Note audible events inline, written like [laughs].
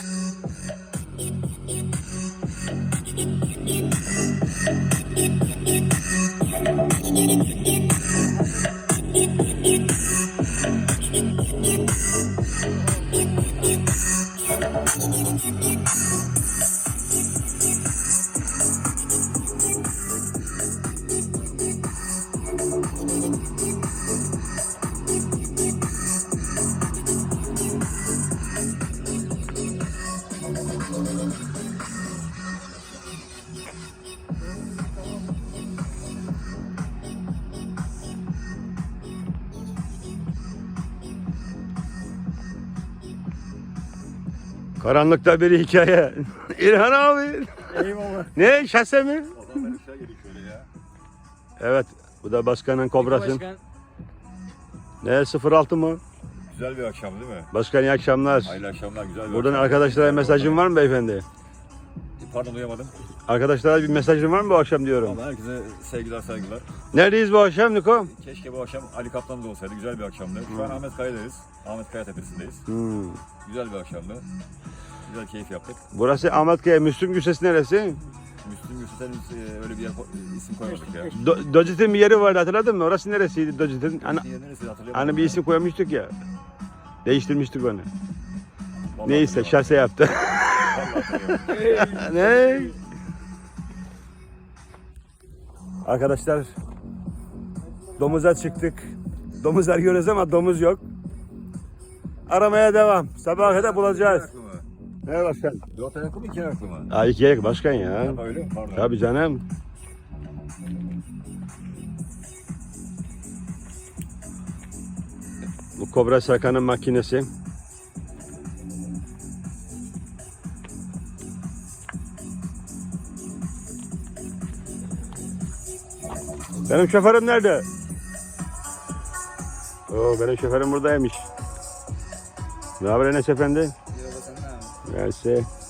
It, it, it, Karanlıkta bir hikaye. [laughs] İlhan abi. Eyvallah. Ne şase mi? Evet. Bu da başkanın kobrası. Başkan, Ne 06 mı? Güzel bir akşam değil mi? Başkan iyi akşamlar. Hayırlı akşamlar, güzel bir Buradan akşam. arkadaşlara mesajın var mı beyefendi? Pardon duyamadım. Arkadaşlara bir mesajın var mı bu akşam diyorum. Ama herkese sevgiler saygılar. Neredeyiz bu akşam Niko? Keşke bu akşam Ali Kaplan da olsaydı. Güzel bir akşamdı. Şu an Ahmet Kaya'dayız. Ahmet Kaya Tepesi'ndeyiz. Hmm. Güzel bir akşamdı. Güzel keyif yaptık. Burası Ahmetkaya. Müslüm Güsesi neresi? Müslüm Gürses'e biz e, öyle bir yer, ko- isim koymadık ya. Do Docit'in bir yeri vardı hatırladın mı? Orası neresiydi Docit'in? Hani, Diye neresi hatırlayamadım. hani bir isim koymuştuk ya. Değiştirmiştik onu. Vallahi Neyse hatırlayamadım. şase yaptı. Vallahi hatırlayamadım. [laughs] ne? Arkadaşlar domuza çıktık. Domuz arıyoruz ama domuz yok. Aramaya devam. Sabaha kadar bulacağız. Ne başkan? Dört ayaklı mı iki ayaklı mı? Aa, iki ayak başkan ya. Ha, öyle mi? Pardon. Tabii canım. Bu Kobra Serkan'ın makinesi. Benim şoförüm nerede? Oo, benim şoförüm buradaymış. Ne haber Enes Efendi? Gracias.